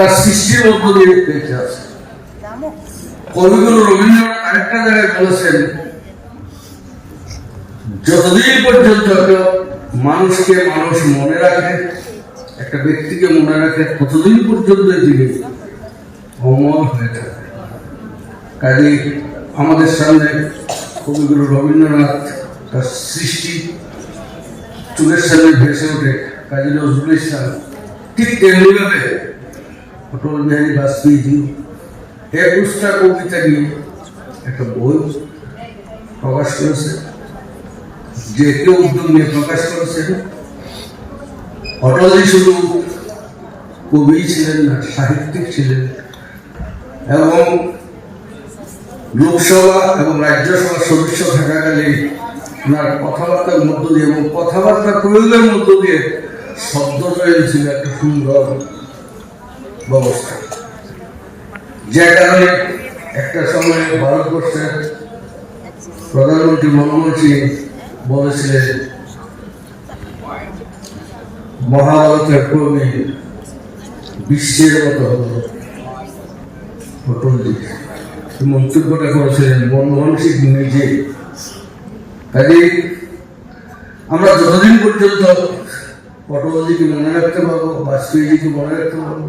তার সৃষ্টির মধ্য দিয়ে বেঁচে আছে কবিগুরু রবীন্দ্রনাথ আরেকটা জায়গায় বলেছেন, যতদিন পর্যন্ত মানুষকে মানুষ মনে রাখে, একটা ব্যক্তিকে মনে রাখে, ততদিন পর্যন্ত তিনি অমর হয়ে থাকে। কাজে আমাদের সামনে কবিগুরু রবীন্দ্রনাথ তার সৃষ্টি চুলের সামনে ভেসে ওঠে। কাজী নজরুল ইসলাম ঠিক তেমনিভাবে অটল বিহারী বাজপেয়ীজি একুশটা কবিতা নিয়ে একটা বই প্রকাশ করেছে, যে কেউ উদ্যোগ নিয়ে প্রকাশ করেছেন অটলজি শুধু কবি ছিলেন না, সাহিত্যিক ছিলেন। এবং লোকসভা এবং রাজ্যসভার সদস্য থাকাকালে ওনার কথাবার্তার মধ্য দিয়ে এবং কথাবার্তা প্রয়োগের মধ্য দিয়ে শব্দ ছিল একটা সুন্দর ব্যবস্থা। যে কারণে একটা সময় ভারতবর্ষের প্রধানমন্ত্রী মনমোহন সিং বলেছিলেন, মহাভারতের কবি বিশ্বের মতো অটলজি মন্তব্যটা করেছিলেন মনমোহন সিং নিজে। কাজে আমরা যতদিন পর্যন্ত অটলজিকে মনে রাখতে পারব বাজপেয়ীজিকে মনে রাখতে পারব